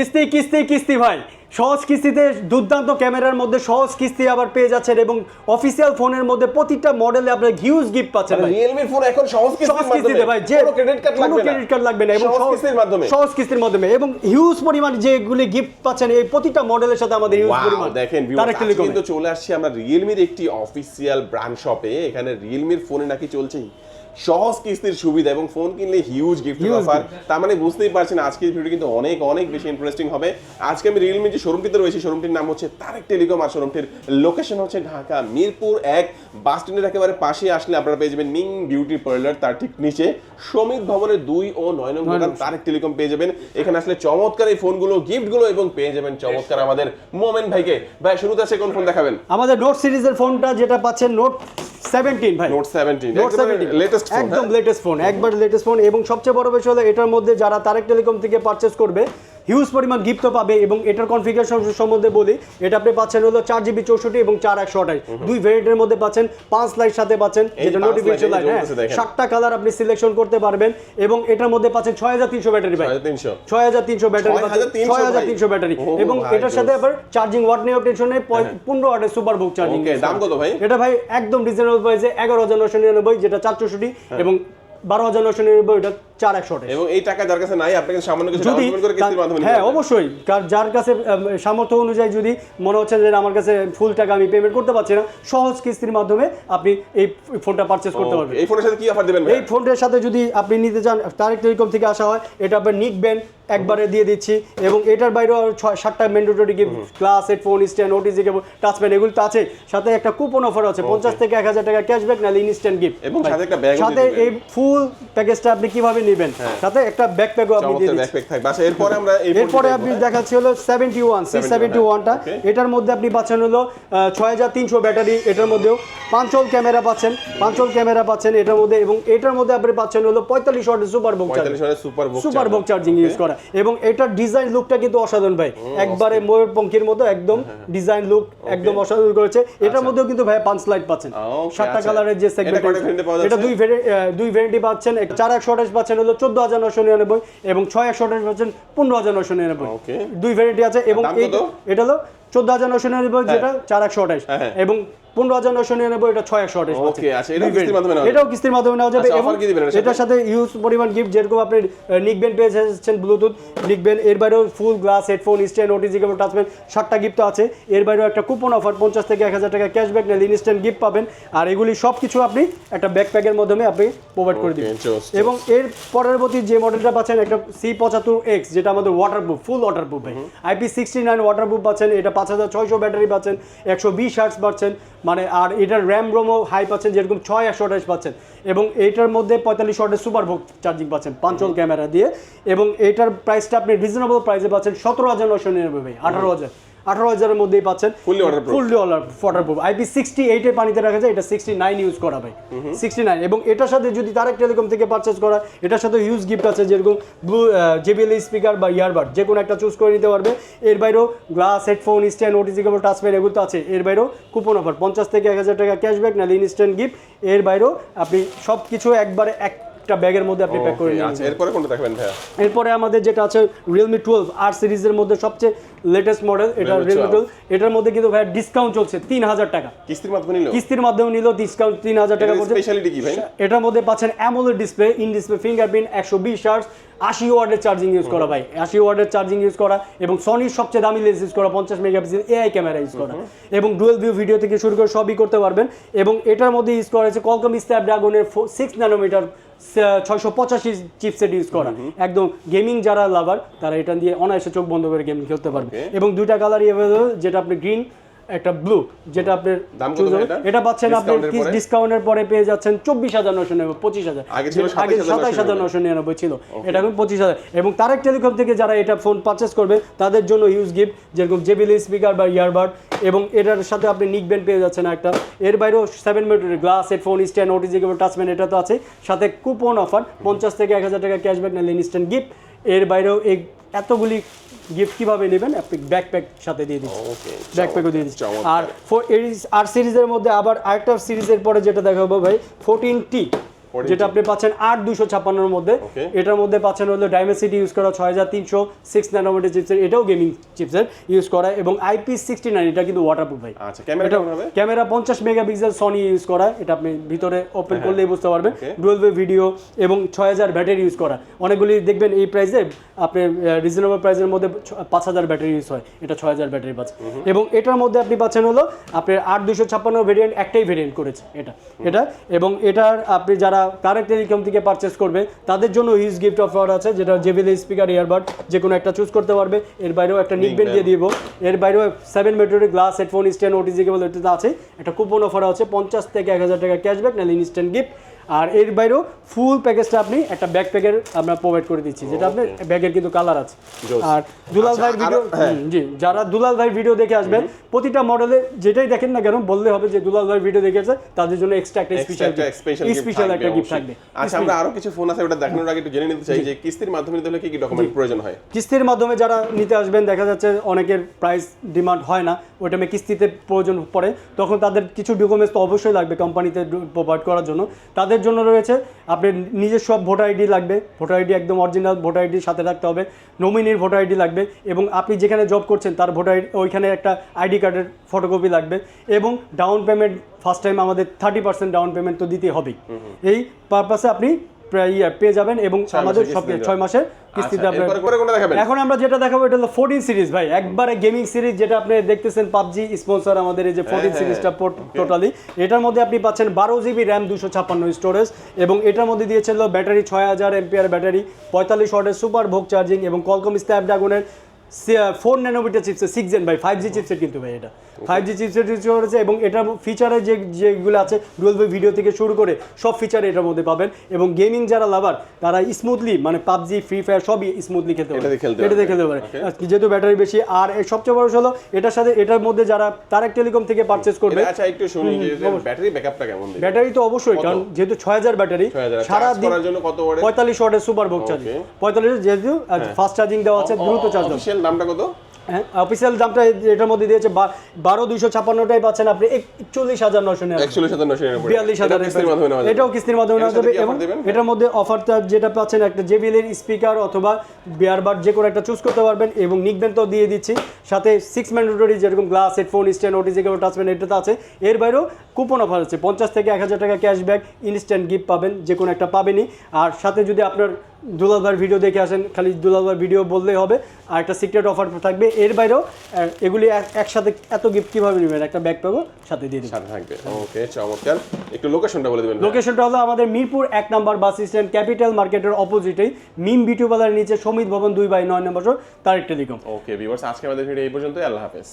কিস্তি কিস্তি কিস্তি ভাই। সহজ কিস্তিতে দুর্দান্ত ক্যামেরার মধ্যে সহজ কিস্তি আবার পেয়ে যাচ্ছেন এবং অফিসিয়াল ফোনের মধ্যে প্রতিটা মডেলে আপনার হিউজ গিফট পাচ্ছেন ভাই রিয়েলমির ফোন এখন সহজ সহজ কিস্তির কিস্তিতে ভাই যে কোনো ক্রেডিট কার্ড লাগবে না। ক্রেডিট কার্ড লাগবে না এবং সহজ কিস্তির মাধ্যমে। সহজ কিস্তির মাধ্যমে এবং হিউজ পরিমাণ যেগুলি গিফট পাচ্ছেন এই প্রতিটা মডেলের সাথে আমাদের হিউজ পরিমাণ। দেখেন কিন্তু চলে আসছে আমরা রিয়েলমির একটি অফিসিয়াল ব্র্যান্ড শপে এখানে রিয়েলমির ফোনে নাকি চলছে সহজ কিস্তির সুবিধা এবং ফোন কিনলে হিউজ গিফট অফার তার মানে বুঝতেই পারছেন আজকের ভিডিও কিন্তু অনেক অনেক বেশি ইন্টারেস্টিং হবে। আজকে আমি রিয়েলমির যে শোরুমটিতে রয়েছে শোরুমটির নাম হচ্ছে তারেক টেলিকম আর শোরুমটির লোকেশন হচ্ছে ঢাকা মিরপুর এক বাস স্ট্যান্ডের একেবারে পাশে আসলে আপনারা পেয়ে যাবেন মিং বিউটি পার্লার তার ঠিক নিচে। শ্রমিক ভবনের দুই ও নয় নম্বর দোকান তারেক টেলিকম পেয়ে যাবেন। এখানে আসলে চমৎকার এই ফোনগুলো গিফটগুলো এবং পেয়ে যাবেন চমৎকার আমাদের মোমেন ভাইকে। ভাই শুরুতে আছে কোন ফোন দেখাবেন? আমাদের নোট সিরিজের ফোনটা যেটা পাচ্ছেন নোট সেভেন্টিন ভাই। Note seventeen note seventeen latest phone একদম লেটেস্ট ফোন একবার লেটেস্ট ফোন এবং সবচেয়ে বড় বিষয় হলো এটার মধ্যে যারা তারেক টেলিকম থেকে পারচেস করবে হিউজ পরিমাণ গিফট পাবে এবং এটার কনফিগারেশন সম্বন্ধে বলি এটা আপনি পাচ্ছেন হলো চার জিবি চৌষট্টি এবং চার একশো আঠাশ। দুই ভেরিয়েন্টের মধ্যে পাচ্ছেন পাঁচ লাইট সাথে পাচ্ছেন যেটা নোটিফিকেশন লাইট হ্যাঁ সাতটা কালার আপনি সিলেকশন করতে পারবেন এবং এটার মধ্যে পাচ্ছেন ছয় হাজার তিনশো ব্যাটারি ভাই ছয় হাজার তিনশো। ব্যাটারি ছয় হাজার তিনশো ব্যাটারি এবং এটার সাথে আবার চার্জিং ওয়াট নিয়েও টেনশন নেই পনেরো ওয়াটের সুপার বুক চার্জিং দাম কত ভাই? এটা ভাই একদম রিজনেবল প্রাইসে এগারো হাজার নশো নিরানব্বই যেটা চার চৌষট্টি এবং বারো হাজার নশো নিরানব্বই এটা চার একশো। এবং এই টাকা যার কাছে নাই আপনাকে সামান্য কিছু যদি হ্যাঁ অবশ্যই। কার যার কাছে সামর্থ্য অনুযায়ী যদি মনে হচ্ছে যে আমার কাছে ফুল টাকা আমি পেমেন্ট করতে পারছি না সহজ কিস্তির মাধ্যমে আপনি এই ফোনটা পারচেস করতে পারবেন। এই ফোনের সাথে কি অফার দিবেন এই ফোনটার সাথে যদি আপনি নিতে চান তারেক টেলিকম থেকে আসা হয় এটা আপনার নিক ব্যান্ড একবারে দিয়ে দিচ্ছি। এবং এটার বাইরেও আরও ছয় সাতটা mandatory gift glass headphone stand OTG cable touchpad এগুলো তো আছে। সাথে একটা কুপন অফার আছে পঞ্চাশ থেকে এক হাজার টাকা ক্যাশব্যাক নাহলে ইনস্ট্যান্ট গিফট এবং সাথে একটা ব্যাগও সাথে এই ফুল প্যাকেজটা আপনি কীভাবে নেবেন। সাথে একটা ব্যাকপ্যাকও আপনি দিয়ে ব্যাকপ্যাক থাকবে। আচ্ছা এরপরে আমরা এরপরে আপনি হ্যাঁ? দেখাচ্ছি হলো সেভেন্টি ওয়ান সি সেভেন্টি ওয়ানটা Okay. এটার মধ্যে আপনি পাচ্ছেন হলো ছয় হাজার তিনশো ব্যাটারি এটার মধ্যেও। পাঁচল ক্যামেরা পাচ্ছেন পাঁচল ক্যামেরা পাচ্ছেন এটার মধ্যে এবং এটার মধ্যে আপনি পাচ্ছেন হলো পঁয়তাল্লিশ ওয়াটের SuperVOOC SuperVOOC SuperVOOC charging. Use করা। এবং এটার ডিজাইন লুকটা কিন্তু অসাধারণ ভাই। একবারে ময়ূর পঙ্খির মতো একদম হ্যাঁ, ডিজাইন লুক একদম অসাধারণ করেছে। এটার মধ্যেও কিন্তু ভাই পাঁচ লাইট পাচ্ছেন। সাতটা আচ্ছা। কালারের যে এটা সেগমেন্ট এটা দুই দুই ভেরিয়েন্টই পাচ্ছেন। চার একশো পাচ্ছেন হলো চোদ্দ হাজার নশো নিরানব্বই এবং ছয় একশো আঠাশ পার্সেন্ট পনেরো হাজার নশো নিরানব্বই। দুই ভ্যারাইটি আছে এবং এটা হলো চোদ্দ হাজার নশো নিরানব্বই যেটা চার একশো আঠাশ। হ্যাঁ, হ্যাঁ। এবং পনেরো হাজার নশো নিরানব্বই এটা ছয় একশো আঠাশ আচ্ছা, এটাও কিস্তির মাধ্যমে নেওয়া যাবে? আচ্ছা, এবং? এটার সাথে ইউজ পরিমাণ গিফট যেরকম আপনি নিকবেন পেয়ে যাচ্ছেন ব্লুটুথ নিকবেন এর বাইরেও full glass headphone stand OTG cable সাতটা গিফট আছে। এর বাইরেও একটা কুপন অফার পঞ্চাশ থেকে এক হাজার টাকা ক্যাশব্যাক নিলে ইনস্ট্যান্ট গিফট পাবেন। আর এগুলি সব কিছু আপনি একটা ব্যাকপ্যাকের মাধ্যমে আপনি প্রোভাইড করে দিবেন। এবং এর পরবর্তী যে মডেলটা পাচ্ছেন একটা সি পঁচাত্তর এক্স যেটা আমাদের ওয়াটারপ্রুফ ফুল ওয়াটারপ্রুফ ভাই। আইপি সিক্সটি নাইন ওয়াটারপ্রুফ পাচ্ছেন এটা পাঁচ হাজার ছয়শো ব্যাটারি পাচ্ছেন একশো বিশ হার্টস পাচ্ছেন মানে আর এটার র্যাম রোমও হাই পাচ্ছেন যেরকম ছয় একশো আঠাশ পাচ্ছেন। এবং এইটার মধ্যে পঁয়তাল্লিশ ওয়াটের সুপার ভোগ চার্জিং পাচ্ছেন পাঞ্চল ক্যামেরা দিয়ে। এবং এটার প্রাইসটা আপনি রিজনেবল প্রাইসে পাচ্ছেন সতেরো হাজার নশো নিরানব্বই ভাই আঠারো হাজার। আঠারো হাজারের মধ্যেই পাচ্ছেন। Fully waterproof। Fully waterproof IP sixty এইটে পানিতে রাখা যায় এটা সিক্সটি নাইন ইউজ করা ভাই। সিক্সটি নাইন এবং এটার সাথে যদি তারেক টেলিকম থেকে পারচেস করা এটার সাথে হিউজ গিফট আছে যেরকম ব্লু জেবিএল স্পিকার বা ইয়ারবাড যে কোনো একটা চুজ করে নিতে পারবে। এর বাইরেও glass headphone stand OTG cable touchpad এগুলো তো আছে। এর বাইরেও কুপন অফার পঞ্চাশ থেকে এক হাজার টাকা ক্যাশব্যাক নাহলে ইনস্ট্যান্ট গিফট এর বাইরেও আপনি সব কিছু একবারে একটা ব্যাগের মধ্যে আপনি প্যাক করে নিয়ে আচ্ছা এরপরে কোনটা দেখাবেন ভাইয়া? এরপরে আমাদের যেটা আছে রিয়েলমি টুয়েলভ আর সিরিজের মধ্যে সবচেয়ে লেটেস্ট মডেল এটা Realme 12 এটার মধ্যে কিন্তু ভাই ডিসকাউন্ট চলছে তিন হাজার টাকা। কিস্তির মাধ্যমে নিলো? কিস্তির মাধ্যমে নিলেও ডিসকাউন্ট তিন হাজার টাকা পড়ছে স্পেশালিটি কি ভাই? এটার মধ্যে পাচ্ছেন AMOLED display in display fingerprint একশো বিশ হার্স আশি ওয়ার্ডের চার্জিং ইউজ করা ভাই। আশি ওয়ার্ডের চার্জিং ইউজ করা এবং সনির সবচেয়ে দামি লেন্স ইউজ করা পঞ্চাশ মেগাপিক্সেল এআই ক্যামেরা ইউজ করা। এবং ডুয়েল ভিউ ভিডিও থেকে শুরু করে সবই করতে পারবেন। এবং এটার মধ্যে ইউজ করা হয়েছে কলকম স্ন্যাপড্রাগনের সিক্স ন্যানোমিটার ছয়শো পঁচাশি চিপসেট ইউজ করা। একদম গেমিং যারা লাভার তারা এটা দিয়ে অনায়াসে চোখ বন্ধ করে গেম খেলতে পারবে। এবং দুইটা কালারই অ্যাভেলেবল যেটা আপনি গ্রিন একটা ব্লু যেটা আপনার দাম কত এটা? পাচ্ছেন আপনি? ডিসকাউন্টের পরে? পেয়ে যাচ্ছেন চব্বিশ হাজার নশো নিরানব্বই পঁচিশ হাজার। আগে ছিল 27,999 সাতাইশ হাজার নশো নিরানব্বই। ছিল। এটা এখন পঁচিশ হাজার। এবং তারেক টেলিকম থেকে যারা এটা ফোন পারচেস করবে তাদের জন্য ইউজ গিফট যেরকম জেবিলি স্পিকার বা ইয়ারবাড এবং এটার সাথে আপনি নিক ব্যান্ড পেয়ে যাচ্ছেন একটা। এর বাইরেও seven meter glass headphone stand OTG cable touchpad এটা তো আছে। সাথে কুপন অফার পঞ্চাশ থেকে এক হাজার টাকা ক্যাশব্যাক নিলে ইনস্ট্যান্ট গিফট এর বাইরেও এই এতগুলি গিফট কীভাবে নেবেন? আপনি ব্যাকপ্যাক সাথে দিয়ে দিচ্ছি। ওকে ব্যাকপ্যাকও দিয়ে দিচ্ছি। আর ফোর আর সিরিজের মধ্যে আবার আরেকটা সিরিজের পরে যেটা দেখাবো ভাই ফোরটিন টি 14 যেটা আপনি পাচ্ছেন আট দুশো ছাপ্পান্নর মধ্যে। এটার মধ্যে পাচ্ছেন হলো ডাইমেসিটি ইউজ করা ছয় হাজার তিনশো সিক্স নাইনোমিটার চিপসের এটাও গেমিং চিপসের ইউজ করা এবং আইপি সিক্সটি নাইন এটা কিন্তু ওয়াটারপ্রুফ ভাই। আচ্ছা ক্যামেরা ক্যামেরা পঞ্চাশ মেগাপিক্সেল সনি ইউজ করা এটা আপনি ভিতরে ওপেন করলেই বুঝতে পারবেন। Okay. ডুয়েল ওয়ে ভিডিও এবং ছয় হাজার ব্যাটারি ইউজ করা। অনেকগুলি দেখবেন এই প্রাইসে আপনি রিজনেবল প্রাইসের মধ্যে পাঁচ হাজার ব্যাটারি ইউজ হয়। এটা ছয় হাজার ব্যাটারি পাচ্ছে। এবং এটার মধ্যে আপনি পাচ্ছেন হলো আপনার আট দুশো ছাপ্পান্ন ভেরিয়েন্ট একটাই ভেরিয়েন্ট করেছে এটা। এটা এবং এটার আপনি যারা কারেক্ট টেলিকম থেকে পারচেস করবে। তাদের জন্য হিজ গিফট অফার আছে যেটা জেবিএল স্পিকার ইয়ারবাড যে কোনো একটা চুজ করতে পারবে। এর বাইরেও একটা নিকবেন দিয়ে দিব। এর বাইরেও seven mandatory glass headphone stand OTG cable এটাতে আছে। একটা কুপন অফার আছে পঞ্চাশ থেকে এক হাজার টাকা ক্যাশব্যাক নাহলে ইনস্ট্যান্ট গিফট আর এর বাইরেও ফুল প্যাকেজটা আপনি একটা ব্যাক প্যাকের আমরা প্রোভাইড করে দিচ্ছি যেটা আপনার ব্যাগের কিন্তু কালার আছে। আর দুলাল ভাই ভিডিও হ্যাঁ। জি যারা দুলাল ভাই ভিডিও দেখে আসবেন প্রতিটা মডেলে যেটাই দেখেন না কেন বললে হবে যে দুলাল ভাই ভিডিও দেখেছে তাদের জন্য এক্সট্রা একটা স্পেশাল স্পেশাল একটা গিফট থাকবে আচ্ছা আমরা আরও কিছু ফোন আছে ওটা দেখানোর আগে একটু জেনে নিতে চাই যে কিস্তির মাধ্যমে নিতে হলে কি কি ডকুমেন্ট প্রয়োজন হয়? কিস্তির মাধ্যমে যারা নিতে আসবেন দেখা যাচ্ছে অনেকের প্রাইস ডিমান্ড হয় না ওই টাইমে কিস্তিতে প্রয়োজন পড়ে তখন তাদের কিছু ডকুমেন্টস তো অবশ্যই লাগবে কোম্পানিতে প্রোভাইড করার জন্য। তাদের জন্য রয়েছে। আপনার নিজের সব ভোটার আইডি লাগবে। ভোটার আইডি একদম অরিজিনাল ভোটার আইডির সাথে রাখতে হবে। নমিনির ভোটার আইডি লাগবে এবং আপনি যেখানে জব করছেন তার ভোটার আইডি ওইখানে একটা আইডি কার্ডের ফটোকপি লাগবে এবং ডাউন পেমেন্ট ফার্স্ট টাইম আমাদের থার্টি পার্সেন্ট ডাউন পেমেন্ট তো দিতে হবেই। এই পারপাসে আপনি প্রায় ইয়ে পেয়ে যাবেন এবং আমাদের সব ছয় মাসের কিস্তিতে আচ্ছা, আপনার এখন আমরা যেটা দেখাবো এটা হলো ফোরটিন সিরিজ ভাই। একবারে গেমিং সিরিজ যেটা আপনি দেখতেছেন পাবজি স্পন্সর আমাদের এই যে ফোরটিন। সিরিজটা টোটালি এটার মধ্যে আপনি পাচ্ছেন বারো জিবি র্যাম দুশো ছাপ্পান্ন স্টোরেজ এবং এটার মধ্যে দিয়েছিল ব্যাটারি ছয় হাজার এমপিআর ব্যাটারি পঁয়তাল্লিশ ওয়াটের সুপার ভোগ চার্জিং এবং Qualcomm স্ন্যাপড্রাগনের four nanometer chipset six gen ভাই ফাইভ জি চিপসেট কিন্তু ভাই এটা। ফাইভ জি চিপসেট ইউজ করেছে এবং এটার ফিচারে যে যেগুলো আছে ডুয়েল ভিডিও থেকে শুরু করে সব ফিচার এটার মধ্যে পাবেন এবং গেমিং যারা লাভার তারা স্মুথলি মানে পাবজি ফ্রি ফায়ার সবই স্মুথলি খেলতে পারে এটাতে খেলতে পারে যেহেতু ব্যাটারি বেশি আর সবচেয়ে বড় হলো এটার সাথে এটার মধ্যে যারা তারেক টেলিকম থেকে পারচেস করবে আচ্ছা একটু শুনি ব্যাটারি ব্যাকআপটা কেমন ব্যাটারি তো অবশ্যই কারণ যেহেতু ছয় হাজার ব্যাটারি 6000 সারা দিন পঁয়তাল্লিশ ওয়াটের সুপার ভোগ চার্জিং. পঁয়তাল্লিশ যেহেতু ফাস্ট চার্জিং দেওয়া আছে দ্রুত চার্জ নামটা কত? হ্যাঁ অফিসিয়াল দামটা এটার মধ্যে দিয়েছে বারো দুইশো ছাপ্পান্নটাই পাচ্ছেন আপনি একচল্লিশ হাজার নশো একচল্লিশ হাজার নশো বিয়াল্লিশ হাজার এটা। এটাও কিস্তির মাধ্যমে নেওয়া যাবে এবং এটার মধ্যে অফারটা যেটা পাচ্ছেন একটা জেবিএল এর স্পিকার অথবা বিয়ারবার যে কোনো একটা চুজ করতে পারবেন এবং নিকবেন তো দিয়ে দিচ্ছি। সাথে সিক্স ম্যান্ডেটরি যেরকম glass headphone stand OTG cable touchpad এটাতে আছে। এর বাইরেও কুপন অফার আছে। পঞ্চাশ থেকে এক হাজার টাকা ক্যাশব্যাক ইনস্ট্যান্ট গিফট পাবেন যে কোনো একটা পাবেনই। আর সাথে যদি আপনার দুলালবার ভিডিও দেখে আসেন খালি দুলালবার ভিডিও বললেই হবে আর একটা সিক্রেট অফার থাকবে। এর বাইরেও এগুলি একসাথে এত গিফট কীভাবে নেবেন? একটা ব্যাগ পাবো সাথে দিয়ে দেবেন। সাথে থাকবে। ওকে চমৎকার। একটু লোকেশনটা বলে দেবেন লোকেশনটা হলো আমাদের মিরপুর এক নম্বর বাস স্ট্যান্ড ক্যাপিটাল মার্কেটের অপোজিটেই মিম বিউটিওয়ালার নিচে সমিত ভবন দুই বাই নয় নম্বর তারেক টেলিকম ওকে ভিউয়ার্স আজকে আমাদের ভিডিও এই পর্যন্তই। আল্লাহ হাফেজ।